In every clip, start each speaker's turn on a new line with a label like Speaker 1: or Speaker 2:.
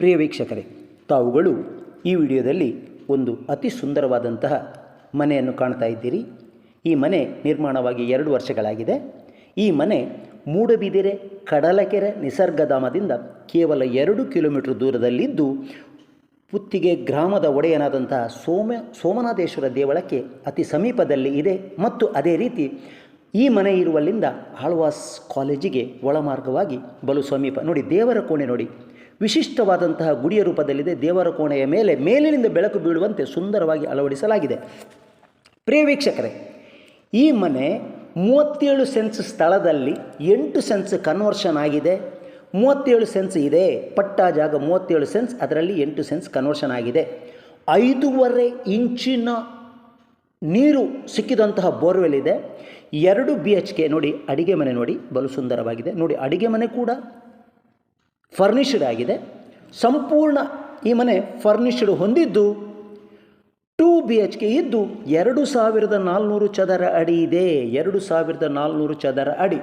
Speaker 1: ಪ್ರಿಯ ವೀಕ್ಷಕರೇ, ತಾವುಗಳು ಈ ವಿಡಿಯೋದಲ್ಲಿ ಒಂದು ಅತಿ ಸುಂದರವಾದಂತಹ ಮನೆಯನ್ನು ಕಾಣ್ತಾ ಇದ್ದೀರಿ. ಈ ಮನೆ ನಿರ್ಮಾಣವಾಗಿ ಎರಡು ವರ್ಷಗಳಾಗಿದೆ. ಈ ಮನೆ ಮೂಡಬಿದಿರೆ, ಕಡಲಕೆರೆ ನಿಸರ್ಗಧಾಮದಿಂದ ಕೇವಲ ಎರಡು ಕಿಲೋಮೀಟರ್ ದೂರದಲ್ಲಿದ್ದು, ಪುತ್ತಿಗೆ ಗ್ರಾಮದ ಒಡೆಯನಾದಂತಹ ಸೋಮ, ಸೋಮನಾಥೇಶ್ವರ ದೇವಳಕ್ಕೆ ಅತಿ ಸಮೀಪದಲ್ಲಿ ಇದೆ ಮತ್ತು ಅದೇ ರೀತಿ ಈ ಮನೆ ಇರುವಲ್ಲಿಂದ ಆಳ್ವಾಸ್ ಕಾಲೇಜಿಗೆ ಒಳಮಾರ್ಗವಾಗಿ ಬಲು ಸಮೀಪ ನೋಡಿ, ದೇವರ ಕೋಣೆ ನೋಡಿ. ವಿಶಿಷ್ಟವಾದಂತಹ ಗುಡಿಯ ರೂಪದಲ್ಲಿದೆ. ದೇವರ ಕೋಣೆಯ ಮೇಲೆ ಮೇಲಿನಿಂದ ಬೆಳಕು ಬೀಳುವಂತೆ ಸುಂದರವಾಗಿ ಅಳವಡಿಸಲಾಗಿದೆ. ಪ್ರಿಯ ವೀಕ್ಷಕರೇ, ಈ ಮನೆ ಮೂವತ್ತೇಳು ಸೆನ್ಸ್ ಸ್ಥಳದಲ್ಲಿ ಎಂಟು ಸೆನ್ಸ್ ಕನ್ವರ್ಷನ್ ಆಗಿದೆ. ಮೂವತ್ತೇಳು ಸೆನ್ಸ್ ಇದೆ. ಪಟ್ಟ ಜಾಗ ಮೂವತ್ತೇಳು ಸೆನ್ಸ್, ಅದರಲ್ಲಿ ಎಂಟು ಸೆನ್ಸ್ ಕನ್ವರ್ಷನ್ ಆಗಿದೆ. ಐದೂವರೆ ಇಂಚಿನ ನೀರು ಸಿಕ್ಕಿದಂತಹ ಬೋರ್ವೆಲ್ ಇದೆ. ಎರಡು ಬಿ ಎಚ್ ಕೆ ನೋಡಿ, ಅಡಿಗೆ ಮನೆ ನೋಡಿ, ಬಲು ಸುಂದರವಾಗಿದೆ. ನೋಡಿ, ಅಡಿಗೆ ಮನೆ ಕೂಡ ಫರ್ನಿಷ್ಡ್ ಆಗಿದೆ. ಸಂಪೂರ್ಣ ಈ ಮನೆ ಫರ್ನಿಷ್ಡ್ ಹೊಂದಿದ್ದು ಟೂ ಬಿ ಎಚ್ ಕೆ ಇದ್ದು ಎರಡು ಸಾವಿರದ ನಾಲ್ನೂರು ಚದರ ಅಡಿ ಇದೆ. ಎರಡು ಸಾವಿರದ ನಾಲ್ನೂರು ಚದರ ಅಡಿ.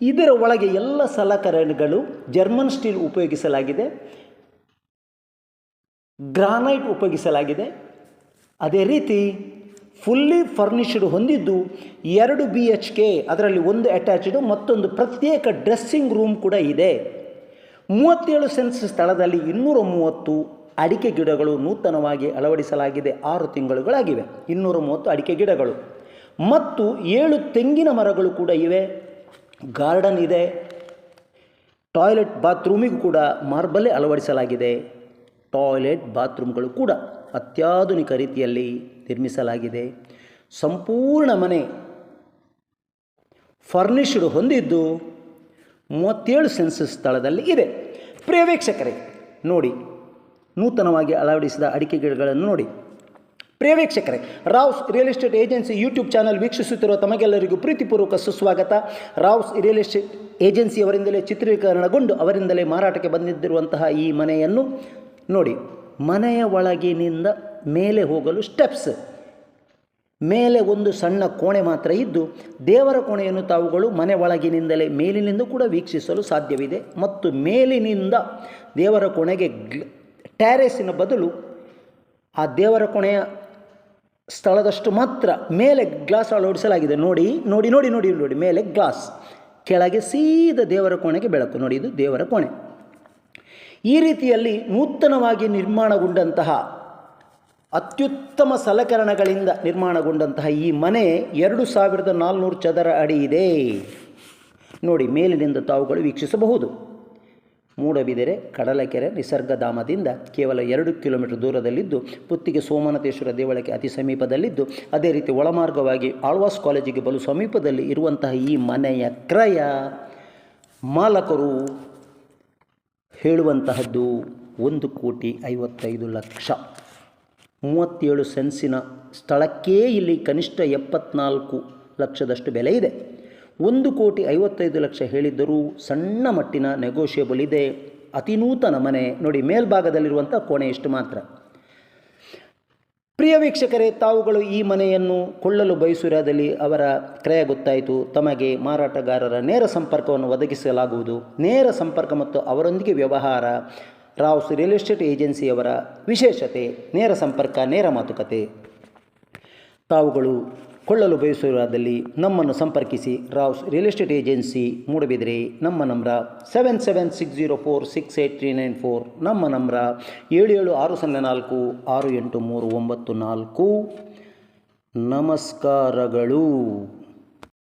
Speaker 1: ಇದರ ಒಳಗೆ ಎಲ್ಲ ಸಲಕರಣೆಗಳು ಜರ್ಮನ್ ಸ್ಟೀಲ್ ಉಪಯೋಗಿಸಲಾಗಿದೆ. ಗ್ರಾನೈಟ್ ಉಪಯೋಗಿಸಲಾಗಿದೆ. ಅದೇ ರೀತಿ ಫುಲ್ಲಿ ಫರ್ನಿಷ್ಡ್ ಹೊಂದಿದ್ದು ಎರಡು ಬಿ ಎಚ್ ಕೆ, ಅದರಲ್ಲಿ ಒಂದು ಅಟ್ಯಾಚ್ಡ್ ಮತ್ತೊಂದು ಪ್ರತ್ಯೇಕ ಡ್ರೆಸ್ಸಿಂಗ್ ರೂಮ್ ಕೂಡ ಇದೆ. ಮೂವತ್ತೇಳು ಸೆನ್ಸ್ ಸ್ಥಳದಲ್ಲಿ ಇನ್ನೂರ ಮೂವತ್ತು ಅಡಿಕೆ ಗಿಡಗಳು ನೂತನವಾಗಿ ಅಳವಡಿಸಲಾಗಿದೆ, ಆರು ತಿಂಗಳುಗಳಾಗಿವೆ. ಇನ್ನೂರ ಮೂವತ್ತು ಅಡಿಕೆ ಗಿಡಗಳು. ಮತ್ತು ಏಳು ತೆಂಗಿನ ಮರಗಳು ಕೂಡ ಇವೆ. ಗಾರ್ಡನ್ ಇದೆ. ಟಾಯ್ಲೆಟ್ ಬಾತ್ರೂಮಿಗೂ ಕೂಡ ಮಾರ್ಬಲ್ಲೇ ಅಳವಡಿಸಲಾಗಿದೆ. ಟಾಯ್ಲೆಟ್ ಬಾತ್ರೂಮ್ಗಳು ಕೂಡ ಅತ್ಯಾಧುನಿಕ ರೀತಿಯಲ್ಲಿ ನಿರ್ಮಿಸಲಾಗಿದೆ. ಸಂಪೂರ್ಣ ಮನೆ ಫರ್ನಿಷ್ಡ್ ಹೊಂದಿದ್ದು ಮೂವತ್ತೇಳು ಸೆನ್ಸಸ್ ಸ್ಥಳದಲ್ಲಿ ಇದೆ. ಪ್ರೇವೇಕ್ಷಕರೇ ವೀಕ್ಷಕರೇ, ನೋಡಿ, ನೂತನವಾಗಿ ಅಳವಡಿಸಿದ ಅಡಿಕೆ ಗಿಡಗಳನ್ನು ನೋಡಿ. ಪ್ರೇವೇಕ್ಷಕರೇ ವೀಕ್ಷಕರೇ Rao's real estate agency YouTube channel ವೀಕ್ಷಿಸುತ್ತಿರುವ ತಮಗೆಲ್ಲರಿಗೂ ಪ್ರೀತಿಪೂರ್ವಕ ಸುಸ್ವಾಗತ. ರಾವ್ಸ್ ರಿಯಲ್ ಎಸ್ಟೇಟ್ ಏಜೆನ್ಸಿಯವರಿಂದಲೇ ಚಿತ್ರೀಕರಣಗೊಂಡು ಅವರಿಂದಲೇ ಮಾರಾಟಕ್ಕೆ ಬಂದಿದ್ದಿರುವಂತಹ ಈ ಮನೆಯನ್ನು ನೋಡಿ, ಮನೆಯ ಒಳಗಿನಿಂದ ಮೇಲೆ ಹೋಗಲು ಸ್ಟೆಪ್ಸ್ ಮೇಲೆ ಒಂದು ಸಣ್ಣ ಕೋಣೆ ಮಾತ್ರ ಇದ್ದು ದೇವರ ಕೋಣೆಯನ್ನು ತಾವುಗಳು ಮನೆ ಒಳಗಿನಿಂದಲೇ ಮೇಲಿನಿಂದ ಕೂಡ ವೀಕ್ಷಿಸಲು ಸಾಧ್ಯವಿದೆ. ಮತ್ತು ಮೇಲಿನಿಂದ ದೇವರ ಕೋಣೆಗೆ ಟ್ಯಾರೇಸಿನ ಬದಲು ಆ ದೇವರ ಕೋಣೆಯ ಸ್ಥಳದಷ್ಟು ಮಾತ್ರ ಮೇಲೆ ಗ್ಲಾಸ್ ಅಳವಡಿಸಲಾಗಿದೆ ನೋಡಿ ನೋಡಿ ನೋಡಿ ನೋಡಿ ನೋಡಿ, ಮೇಲೆ ಗ್ಲಾಸ್, ಕೆಳಗೆ ಸೀದ ದೇವರ ಕೋಣೆಗೆ ಬೆಳಕು. ನೋಡಿ, ಇದು ದೇವರ ಕೋಣೆ. ಈ ರೀತಿಯಲ್ಲಿ ನೂತನವಾಗಿ ನಿರ್ಮಾಣಗೊಂಡಂತಹ ಅತ್ಯುತ್ತಮ ಸಲಕರಣಗಳಿಂದ ನಿರ್ಮಾಣಗೊಂಡಂತಹ ಈ ಮನೆ ಎರಡು ಸಾವಿರದ ನಾಲ್ನೂರು ಚದರ ಅಡಿ ಇದೆ. ನೋಡಿ, ಮೇಲಿನಿಂದ ತಾವುಗಳು ವೀಕ್ಷಿಸಬಹುದು. ಮೂಡಬಿದಿರೆ, ಕಡಲಕೆರೆ, ನಿಸರ್ಗಧಾಮದಿಂದ ಕೇವಲ ಎರಡು ಕಿಲೋಮೀಟರ್ ದೂರದಲ್ಲಿದ್ದು, ಪುತ್ತಿಗೆ ಸೋಮನಾಥೇಶ್ವರ ದೇವಳಕ್ಕೆ ಅತಿ ಸಮೀಪದಲ್ಲಿದ್ದು, ಅದೇ ರೀತಿ ಒಳಮಾರ್ಗವಾಗಿ ಆಳ್ವಾಸ್ ಕಾಲೇಜಿಗೆ ಬಲು ಸಮೀಪದಲ್ಲಿ ಇರುವಂತಹ ಈ ಮನೆಯ ಕ್ರಯ ಮಾಲಕರು ಹೇಳುವಂತಹದ್ದು ಒಂದು ಕೋಟಿ ಐವತ್ತೈದು ಲಕ್ಷ. ಮೂವತ್ತೇಳು ಸೆನ್ಸಿನ ಸ್ಥಳಕ್ಕೇ ಇಲ್ಲಿ ಕನಿಷ್ಠ ಎಪ್ಪತ್ನಾಲ್ಕು ಲಕ್ಷದಷ್ಟು ಬೆಲೆ ಇದೆ. ಒಂದು ಕೋಟಿ ಐವತ್ತೈದು ಲಕ್ಷ ಹೇಳಿದ್ದರೂ ಸಣ್ಣ ಮಟ್ಟಿನ ನೆಗೋಷಿಯಬಲ್ ಇದೆ. ಅತಿ ನೂತನ ಮನೆ ನೋಡಿ ಮೇಲ್ಭಾಗದಲ್ಲಿರುವಂಥ ಕೋಣೆ ಇಷ್ಟು ಮಾತ್ರ. ಪ್ರಿಯ ವೀಕ್ಷಕರೇ, ತಾವುಗಳು ಈ ಮನೆಯನ್ನು ಕೊಳ್ಳಲು ಬಯಸುವುದಾದಲ್ಲಿ ಅವರ ಕ್ರಯ ಗೊತ್ತಾಯಿತು. ತಮಗೆ ಮಾರಾಟಗಾರರ ನೇರ ಸಂಪರ್ಕವನ್ನು ಒದಗಿಸಲಾಗುವುದು. ನೇರ ಸಂಪರ್ಕ ಮತ್ತು ಅವರೊಂದಿಗೆ ವ್ಯವಹಾರ ರಾವ್ಸ್ ರಿಯಲ್ ಎಸ್ಟೇಟ್ ಏಜೆನ್ಸಿಯವರ ವಿಶೇಷತೆ, ನೇರ ಸಂಪರ್ಕ, ನೇರ ಮಾತುಕತೆ. ತಾವುಗಳು ಕೊಳ್ಳಲು ಬಯಸುವಾದಲ್ಲಿ ನಮ್ಮನ್ನು ಸಂಪರ್ಕಿಸಿ Rao's real estate agency Moodbidri ನಮ್ಮ number seven seven six zero four six eight three nine four, ನಮ್ಮ ನಂಬರ ಏಳು ಏಳು ಆರು ಸೊನ್ನೆ ನಾಲ್ಕು ಆರು ಎಂಟು ಮೂರು ಒಂಬತ್ತು ನಾಲ್ಕು. ನಮಸ್ಕಾರಗಳು.